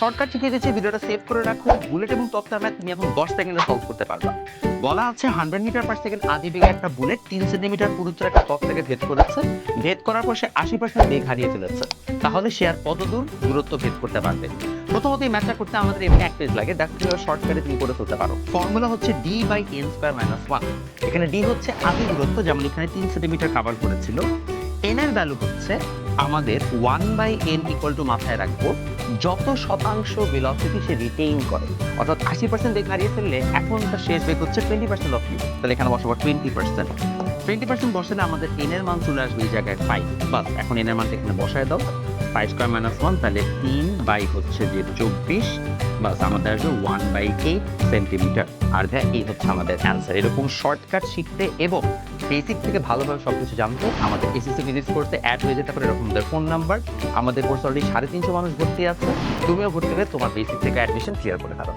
Shortcut শিখিয়ে দিচ্ছি ভিডিওটা সেভ করে রাখো। বুলেট এবং তত্ত্বের ম্যাথ তুমি এখন দশ সেকেন্ডে সলভ করতে পারবা। বলা আছে হান্ড্রেড মিটার পার সেকেন্ড আদি বেগে একটা বুলেট তিন সেন্টিমিটার পুরুত্বের একটা তত্ত্বকে ভেদ করেছে। ভেদ করার পর সে আশি পার্সেন্ট বেগ হারিয়ে ফেলেছে। তাহলে সে আর কত দূর দূরত্ব ভেদ করতে পারবে? প্রথমত এই ম্যাথটা করতে আমাদের এমনি এক পেজ লাগে। দেখো তুমি শর্টকাটে তুমি করে ফেলতে পারো। ফর্মুলা হচ্ছে D by N square minus one এখানে ডি হচ্ছে আদি দূরত্ব, যেমন এখানে তিন সেন্টিমিটার কাভার করেছিল। এন এর ভ্যালু হচ্ছে আমাদের one by N equal to মাথায় রাখব। যত শতাংশ ভেলোসিটি সে রিটেইন করে, অর্থাৎ আশি পার্সেন্ট বেগ হারিয়ে ফেললে এখন তার শেষ বেগ হচ্ছে টোয়েন্টি পার্সেন্ট অফ ইউ তাহলে এখানে বসাবো টোয়েন্টি পার্সেন্ট টোয়েন্টি পার্সেন্ট বসালে আমাদের এন এর মান চলে আসবে এই জায়গায় ফাইভ বাস, এখন এন এর মানটা এখানে বসায় দাও। ফাইভ স্কোয়ার মাইনাস ওয়ান তাহলে তিন বাই হচ্ছে যে চব্বিশ। বাস, আমাদের আসবে ওয়ান বাই এইট সেন্টিমিটার আর হ্যাঁ এই হচ্ছে আমাদের অ্যান্সার এরকম শর্টকাট শিখতে এবং বেসিক থেকে ভালোভাবে সব কিছু জানতে আমাদের এসএসসি ফিজিক্স করতে অ্যাড হয়ে যেতে পারে এরকম ফোন নাম্বার আমাদের কোর্স অলরেডি সাড়ে তিনশো মানুষ ভর্তি আছে। তুমিও ভর্তি হয়ে তোমার বেসিক থেকে অ্যাডমিশন ক্লিয়ার করে ফেলো।